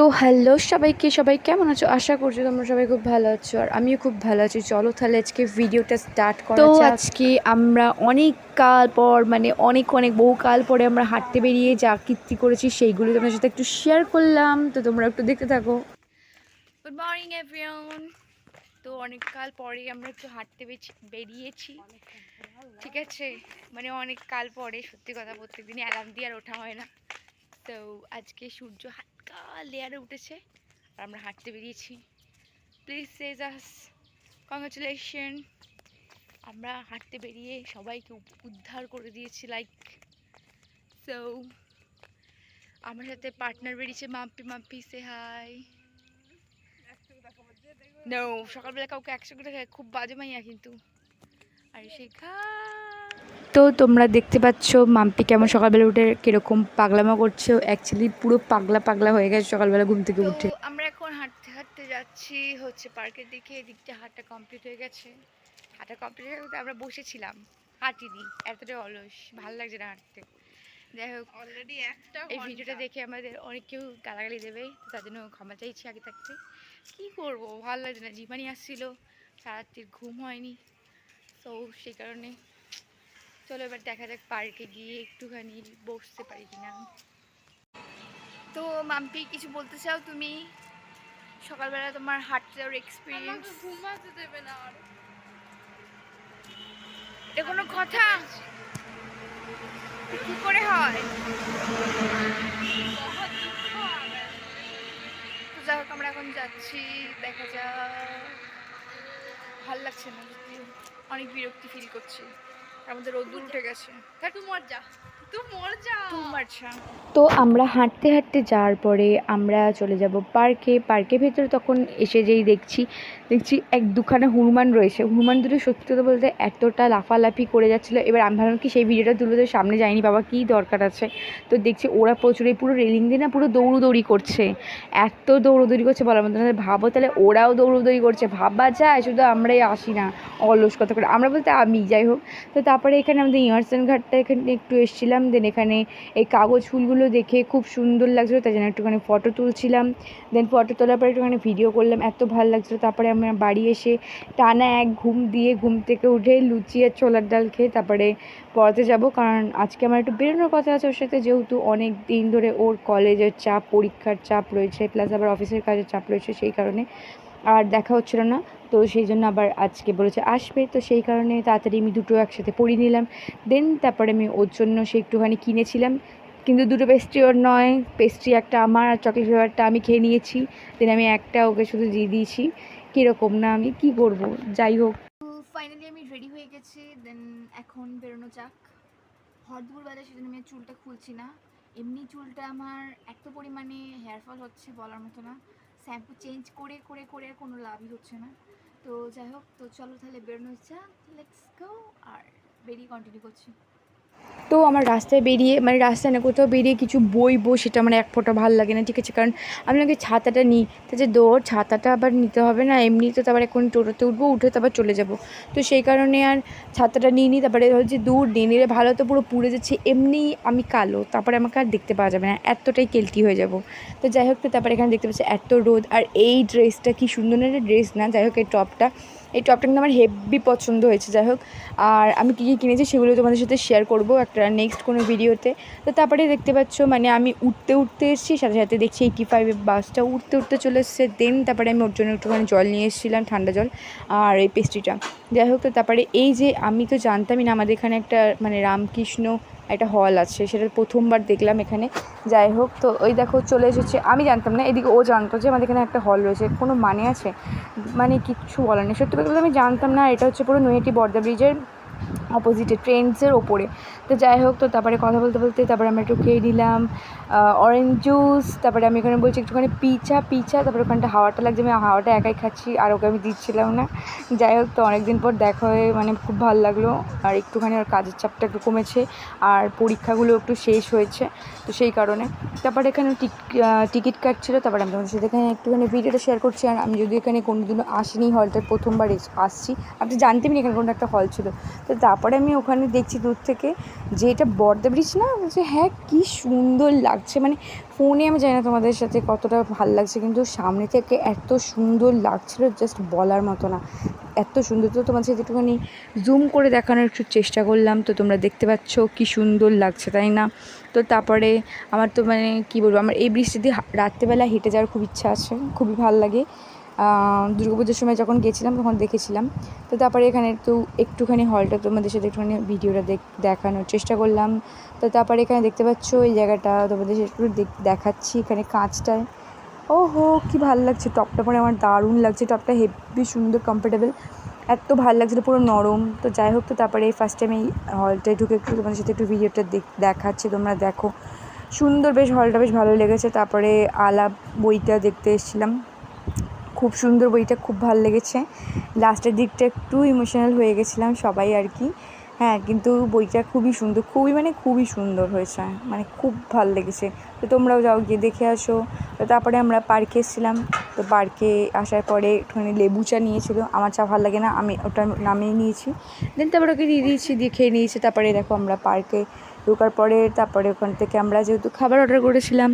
তো হ্যালো সবাইকে সবাই কেমন আছো? আশা করছ তোমরা সবাই খুব ভালো আছো আর আমিও খুব ভালো আছি। চলো তাহলে আজকে ভিডিওটা স্টার্ট করা তো আজকে আমরা অনেক কাল পর মানে অনেক অনেক বহু কাল পরে আমরা হাঁটতে বেরিয়ে যা কীর্তি করেছি সেইগুলো তোমাদের সাথে একটু শেয়ার করলাম। তো তোমরা একটু দেখতে থাকো। গুড মর্নিং এভরিওন তো অনেক কাল পরে আমরা একটু হাঁটতে বেরিয়েছি। ঠিক আছে? মানে অনেক কাল পরে সত্যি কথা প্রত্যেকদিনই অ্যালার্ম দিয়ে আর ওঠা হয় না। তো আজকে সূর্য হালকা লেয়ারে উঠেছে আর আমরা হাঁটতে বেরিয়েছি। প্লিজ সেজ আস কংগ্রাচুলেশন আমরা হাঁটতে বেরিয়ে সবাইকে উদ্ধার করে দিয়েছি লাইক সো আমার সাথে পার্টনার বেরিয়েছে মাম্পি মাম্পি সে হাই নো সকালবেলা কাউকে একসঙ্গে দেখা খুব বাজে মাইয়া কিন্তু। আর শেখা তো তোমরা দেখতে পাচ্ছ মাম্পি কেমন সকালবেলা উঠে কীরকম পাগলামা করছে। অ্যাকচুয়ালি পুরো পাগলা পাগলা হয়ে গেছে সকালবেলা ঘুম থেকে উঠে। আমরা এখন হাঁটতে হাঁটতে যাচ্ছি হচ্ছে পার্কের দিকে এদিকটা হাঁটা কমপ্লিট হয়ে গেছে। হাঁটা কমপ্লিট হয়ে গেছে আমরা বসেছিলাম হাঁটিনি এতটাই অলস ভালো লাগছে না হাঁটতে। যাই হোক অলরেডি একটা এই ভিডিওটা দেখে আমাদের অনেক কেউ গালাগালি দেবে তো তার জন্য ক্ষমা চাইছি আগে থাকতে। কী করব ভালো লাগছে না জিমানি আসছিল সারাত্রির ঘুম হয়নি। তো সেই কারণে চলো এবার দেখা যাক পার্কে গিয়ে একটুখানি বসতে পারি কিনা। তো মাম্পি কিছু বলতে চাও তুমি? সকালবেলা তোমার হাঁটতে যাওয়ার এক্সপিরিয়েন্স ঘুমাতে দেবে না আর। এটা কোনো কথা? কি করে হয়? যাই হোক আমরা এখন যাচ্ছি দেখা যাক। ভালো লাগছে না অনেক বিরক্তি ফিল করছি। রোদ্দুর উঠে গেছে। তুই মর যা। তুই মর যা। তো আমরা হাঁটতে হাঁটতে যাওয়ার পরে আমরা চলে যাব পার্কে। পার্কের ভেতরে তখন এসে যেই দেখছি দেখছি এক দুখানা হনুমান রয়েছে। হনুমান দুটো সত্যি কথা বলতে এতটা লাফালাফি করে যাচ্ছিল। এবার আমি ভাবলাম কি সেই ভিডিওটা তুলে তো সামনে যায়নি। বাবা কী দরকার আছে? তো দেখছি ওরা প্রচুর এই পুরো রেলিং দিয়ে না পুরো দৌড়দৌড়ি করছে। এত দৌড়দৌড়ি করছে বলার মতো না। ভাবো তাহলে ওরাও দৌড়দৌড়ি করছে। ভাবা যায় শুধু আমরাই আসি না অলস কথা করে। আমরা বলতে আমি যাই হোক। তো তারপরে এখানে আমাদের ইয়ারসেন ঘাটটা এখানে একটু এসেছিলাম দেন এখানে এই কাগজ ফুলগুলো দেখে খুব সুন্দর লাগছিল, তাই জন্য একটুখানি ফটো তুলছিলাম। দেন ফটো তোলার পরে একটুখানি ভিডিও করলাম, এত ভালো লাগছিল। তারপরে আমরা বাড়ি এসে টানা এক ঘুম দিয়ে ঘুম থেকে উঠে লুচি আর ছোলার ডাল খেয়ে তারপরে পড়াতে যাব। কারণ আজকে আমার একটু বেরোনোর কথা আছে ওর সাথে, যেহেতু অনেক দিন ধরে ওর কলেজের চাপ, পরীক্ষার চাপ রয়েছে প্লাস আবার অফিসের কাজের চাপ রয়েছে সেই কারণে। আর দেখা হচ্ছিল না। তো সেই জন্য আবার আজকে বলেছে, আসবে। তো সেই কারণে তাড়াতাড়ি আমি দুটো একসাথে পড়িয়ে নিলাম। দেন তারপরে আমি ওর জন্য সে একটুখানি কিনেছিলাম। কিন্তু দুটো পেস্ট্রি ওর নয়। পেস্ট্রি একটা আমার আর চকলেট ফ্লেভারটা আমি খেয়ে নিয়েছি। দেন আমি একটা ওকে শুধু দিয়ে দিয়েছি। কীরকম না আমি, কি করব? যাই হোক। ফাইনালি আমি রেডি হয়ে গেছি। দেন এখন বেরোনো যাক। হট দুপুরবেলা সেজন্য আমি চুলটা খুলছি না। এমনি চুলটা আমার এত পরিমাণে হেয়ার ফল হচ্ছে বলার মতো না। শ্যাম্পু চেঞ্জ করে করে করে আর কোনো লাভই হচ্ছে না। তো যাই হোক, তো চলো তাহলে বেরোনো ইচ্ছা লেটস গো আর বেরিয়ে কন্টিনিউ করছি। তো আমার রাস্তায় বেরিয়ে মানে রাস্তায় না, কোথাও বেরিয়ে কিছু বইবো সেটা আমার এক ফোঁটা ভালো লাগে না, ঠিক আছে? কারণ আমি আগে ছাতাটা নিই, তো যে দৌড়, ছাতাটা আবার নিতে হবে না এমনি তো তারপর এখন টোটোতে উঠবো, উঠে তারপর চলে যাব। তো সেই কারণে আর ছাতাটা নিয়ে নিই তারপরে হচ্ছে দূর নিয়ে নিলে ভালো তো পুরো পুড়ে যাচ্ছে, এমনি আমি কালো, তারপরে আমাকে আর দেখতে পাওয়া যাবে না, এতটাই কেলটি হয়ে যাব। তো যাই হোক, তো তারপরে এখানে দেখতে পাচ্ছি এত রোদ, আর এই ড্রেসটা কি সুন্দর না ড্রেস না, যাই হোক, এই টপটা এই টপটা কিন্তু আমার হেভি পছন্দ হয়েছে, যাই হোক। আর আমি কী কী কিনেছি সেগুলো তোমাদের সাথে শেয়ার করব একটা নেক্সট কোনো ভিডিওতে তো তারপরে দেখতে পাচ্ছ মানে আমি উঠতে উঠতে এসেছি, সাথে সাথে দেখছি এইটি ফাইভের বাসটা উঠতে উঠতে চলে এসছে। দেন তারপরে আমি ওর জন্য একটুখানি জল নিয়ে এসেছিলাম, ঠান্ডা জল আর এই পেস্ট্রিটা যাই হোক, তো তারপরে এই যে আমি তো জানতামই না আমাদের এখানে একটা মানে রামকৃষ্ণ একটা হল আছে, সেটা প্রথমবার দেখলাম এখানে। যাই হোক, তো ওই দেখো চলে এসেছে। আমি জানতাম না, এদিকে ও জানতো যে আমাদের এখানে একটা হল রয়েছে। কোনো মানে আছে? মানে কিচ্ছু বলার নেই। সত্যি কথা বলতে আমি জানতাম না, এটা হচ্ছে পুরো নৈহাটি বর্দা ব্রিজের অপোজিটে ট্রেন্ডসের ওপরে। তো যাই হোক, তো তারপরে কথা বলতে বলতে তারপরে আমরা একটু খেয়ে নিলাম অরেঞ্জ জুস তারপরে আমি এখানে বলছি একটুখানি পিচা পিচা তারপরে ওখানটা হাওয়াটা লাগছে, আমি হাওয়াটা একাই খাচ্ছি, আর ওকে আমি দিচ্ছিলাম না। যাই হোক, তো অনেকদিন পর দেখা হয়ে মানে খুব ভালো লাগল, আর একটুখানি ওর কাজের চাপটা একটু কমেছে, আর পরীক্ষাগুলো একটু শেষ হয়েছে, তো সেই কারণে। তারপরে এখানে টিকিট কাটছিলো, তারপরে আমি তোমাদের সাথে এখানে একটুখানি ভিডিওটা শেয়ার করছি, আর আমি যদি এখানে কোনোদিনও আসিনি হলটায় প্রথমবার আসছি, আপনি না এখানে কোনো একটা হল ছিল। তো তারপরে তারপরে আমি ওখানে দেখছি দূর থেকে যে এটা বর্দা ব্রিজ না? বলছে হ্যাঁ কী সুন্দর লাগছে। মানে ফোনে আমি জানি না তোমাদের সাথে কতটা ভালো লাগছে, কিন্তু সামনে থেকে এত সুন্দর লাগছিল জাস্ট বলার মতো না। এত সুন্দর। তো তোমার সাথে একটুখানি জুম করে দেখানোর একটু চেষ্টা করলাম। তো তোমরা দেখতে পাচ্ছ কী সুন্দর লাগছে, তাই না? তো তারপরে আমার তো মানে কী বলব, আমার এই দিয়ে রাত্রেবেলা হেঁটে যাওয়ার খুব ইচ্ছা আছে, খুবই ভালো লাগে। পুজোর সময় যখন গেছিলাম, তখন দেখেছিলাম। তো তারপরে এখানে একটু, একটুখানি হলটা তোমাদের সাথে একটুখানি ভিডিওটা দেখ, দেখানোর চেষ্টা করলাম। তো তারপরে এখানে দেখতে পাচ্ছ, এই জায়গাটা তোমাদের সাথে একটু দেখ- দেখাচ্ছি এখানে কাঁচটায়। ও হো কী ভালো লাগছে। টপটা পরে আমার দারুণ লাগছে। টপটা হেভি সুন্দর কমফোর্টেবল এত ভালো লাগছিল, পুরো নরম। তো যাই হোক, তো তারপরে ফার্স্ট টাইম এই হলটায় ঢুকে একটু তোমাদের সাথে একটু ভিডিওটা দেখ- দেখাচ্ছি, তোমরা দেখো। সুন্দর বেশ হলটা বেশ ভালো লেগেছে। তারপরে আলাপ, বইটা দেখতে এসেছিলাম। খুব সুন্দর বইটা, খুব ভালো লেগেছে। লাস্টের দিকটা একটু ইমোশনাল হয়ে গেছিলাম সবাই আর কি। হ্যাঁ কিন্তু বইটা খুবই সুন্দর, খুবই মানে খুবই সুন্দর হয়েছে মানে খুব ভালো লেগেছে। তো তোমরাও যাও, গিয়ে দেখে আসো। তো তারপরে আমরা পার্কে এসেছিলাম। তো পার্কে আসার পরে একটুখানি লেবু চা নিয়েছিল। আমার চা ভালো লাগে না, আমি ওটা নামিয়ে নিয়েছি। দেন তারপরে ওকে দিয়ে দিয়েছি, দিয়ে খেয়ে নিয়েছি। তারপরে দেখো আমরা পার্কে ঢোকার পরে তারপরে ওখান থেকে আমরা যেহেতু খাবার অর্ডার করেছিলাম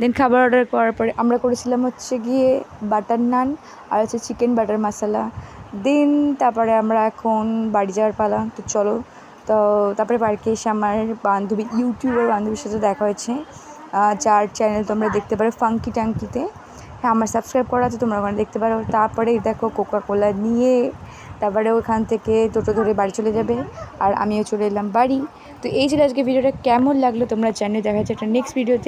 দেন খাবার অর্ডার করার পরে আমরা করেছিলাম হচ্ছে গিয়ে বাটার নান আর হচ্ছে চিকেন বাটার মশালা দেন তারপরে আমরা এখন বাড়ি যাওয়ার পালা, তো চলো। তো তারপরে পার্কে এসে আমার বান্ধবী, ইউটিউবার বান্ধবীর সাথে দেখা হয়েছে। যার চ্যানেল তোমরা দেখতে পারো ফাঙ্কি ট্যাঙ্কিতে হ্যাঁ আমার সাবস্ক্রাইব করা আছে, তোমরা ওখানে দেখতে পারো। তারপরে দেখো কোকা কোলা নিয়ে তারপরে ওখান থেকে টোটো ধরে বাড়ি চলে যাবে। আর আমিও চলে এলাম বাড়ি। তো এই ছিল আজকে ভিডিওটা। কেমন লাগল তোমরা জানিয়ে দেখা যাচ্ছে একটা নেক্সট ভিডিওতে